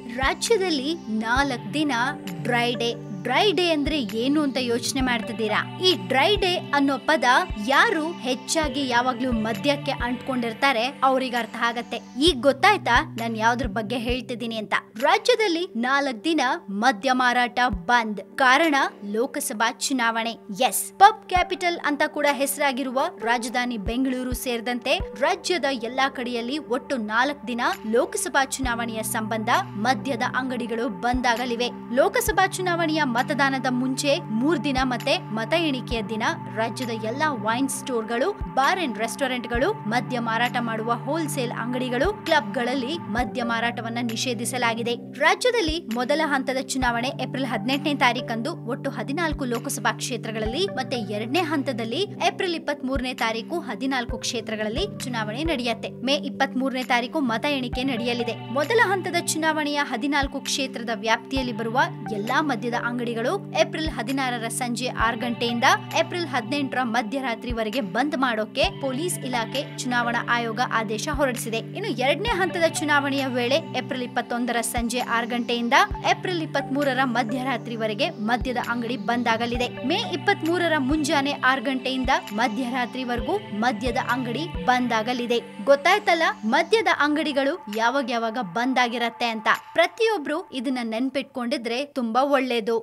ರಾಜ್ಯದಲ್ಲಿ ನಾಲ್ಕು ದಿನ ಡ್ರೈ ಡೇ ಡ್ರೈ ಡೇ ಅಂದ್ರೆ ಏನು ಅಂತ ಯೋಚನೆ ಮಾಡ್ತಿದ್ದೀರಾ? ಈ ಡ್ರೈ ಡೇ ಅನ್ನೋ ಪದ ಯಾರು ಹೆಚ್ಚಾಗಿ ಯಾವಾಗ್ಲೂ ಮದ್ಯಕ್ಕೆ ಅಂಟ್ಕೊಂಡಿರ್ತಾರೆ ಅವ್ರಿಗೆ ಅರ್ಥ ಆಗತ್ತೆ. ಈಗ ಗೊತ್ತಾಯ್ತಾ? ನಾನು ಯಾವ್ದ್ರ ಬಗ್ಗೆ ಹೇಳ್ತಿದ್ದೀನಿ ಅಂತ. ರಾಜ್ಯದಲ್ಲಿ ನಾಲ್ಕು ದಿನ ಮದ್ಯ ಮಾರಾಟ ಬಂದ್. ಕಾರಣ ಲೋಕಸಭಾ ಚುನಾವಣೆ. ಎಸ್. ಪಬ್ ಕ್ಯಾಪಿಟಲ್ ಅಂತ ಕೂಡ ಹೆಸರಾಗಿರುವ ರಾಜಧಾನಿ ಬೆಂಗಳೂರು ಸೇರಿದಂತೆ ರಾಜ್ಯದ ಎಲ್ಲಾ ಕಡೆಯಲ್ಲಿ ಒಟ್ಟು ನಾಲ್ಕು ದಿನ ಲೋಕಸಭಾ ಚುನಾವಣೆಯ ಸಂಬಂಧ ಮದ್ಯದ ಅಂಗಡಿಗಳು ಬಂದ್ ಆಗಲಿವೆ. ಲೋಕಸಭಾ ಚುನಾವಣೆಯ ಮತದಾನದ ಮುಂಚೆ ಮೂರ್ ದಿನ ಮತ್ತೆ ಮತ ಎಣಿಕೆಯ ದಿನ. ರಾಜ್ಯದ ಎಲ್ಲಾ ವೈನ್ ಸ್ಟೋರ್ಗಳು, ಬಾರ್ ಅಂಡ್ ರೆಸ್ಟೋರೆಂಟ್ಗಳು, ಮದ್ಯ ಮಾರಾಟ ಮಾಡುವ ಹೋಲ್ಸೇಲ್ ಅಂಗಡಿಗಳು, ಕ್ಲಬ್ಗಳಲ್ಲಿ ಮದ್ಯ ಮಾರಾಟವನ್ನ ನಿಷೇಧಿಸಲಾಗಿದೆ. ರಾಜ್ಯದಲ್ಲಿ ಮೊದಲ ಹಂತದ ಚುನಾವಣೆ ಏಪ್ರಿಲ್ ಹದಿನೆಂಟನೇ ತಾರೀಕಂದು ಒಟ್ಟು ಹದಿನಾಲ್ಕು ಲೋಕಸಭಾ ಕ್ಷೇತ್ರಗಳಲ್ಲಿ ಮತ್ತೆ ಎರಡನೇ ಹಂತದಲ್ಲಿ ಏಪ್ರಿಲ್ ಇಪ್ಪತ್ತ್ ಮೂರನೇ ತಾರೀಕು ಹದಿನಾಲ್ಕು ಕ್ಷೇತ್ರಗಳಲ್ಲಿ ಚುನಾವಣೆ ನಡೆಯುತ್ತೆ. ಮೇ ಇಪ್ಪತ್ತ್ ಮೂರನೇ ತಾರೀಕು ಮತ ಎಣಿಕೆ ನಡೆಯಲಿದೆ. ಮೊದಲ ಹಂತದ ಚುನಾವಣೆಯ ಹದಿನಾಲ್ಕು ಕ್ಷೇತ್ರದ ವ್ಯಾಪ್ತಿಯಲ್ಲಿ ಬರುವ ಎಲ್ಲಾ ಮದ್ಯದ ಅಂಗಡಿಗಳು ಏಪ್ರಿಲ್ ಹದಿನಾರರ ಸಂಜೆ ಆರು ಗಂಟೆಯಿಂದ ಏಪ್ರಿಲ್ ಹದಿನೆಂಟರ ಮಧ್ಯರಾತ್ರಿವರೆಗೆ ಬಂದ್ ಮಾಡೋಕೆ ಪೊಲೀಸ್ ಇಲಾಖೆ ಚುನಾವಣಾ ಆಯೋಗ ಆದೇಶ ಹೊರಡಿಸಿದೆ. ಇನ್ನು ಎರಡನೇ ಹಂತದ ಚುನಾವಣೆಯ ವೇಳೆ ಏಪ್ರಿಲ್ ಇಪ್ಪತ್ತೊಂದರ ಸಂಜೆ ಆರು ಗಂಟೆಯಿಂದ ಏಪ್ರಿಲ್ ಇಪ್ಪತ್ತ್ ಮೂರರ ಮಧ್ಯರಾತ್ರಿವರೆಗೆ ಮದ್ಯದ ಅಂಗಡಿ ಬಂದ್ ಆಗಲಿದೆ. ಮೇ ಇಪ್ಪತ್ತ್ ಮೂರರ ಮುಂಜಾನೆ ಆರು ಗಂಟೆಯಿಂದ ಮಧ್ಯರಾತ್ರಿವರೆಗೂ ಮದ್ಯದ ಅಂಗಡಿ ಬಂದ್ ಆಗಲಿದೆ. ಗೊತ್ತಾಯ್ತಲ್ಲ ಮದ್ಯದ ಅಂಗಡಿಗಳು ಯಾವಾಗ ಯಾವಾಗ ಬಂದ್ ಆಗಿರತ್ತೆ ಅಂತ. ಪ್ರತಿಯೊಬ್ರು ಇದನ್ನ ನೆನ್ಪಿಟ್ಕೊಂಡಿದ್ರೆ ತುಂಬಾ ಒಳ್ಳೇದು.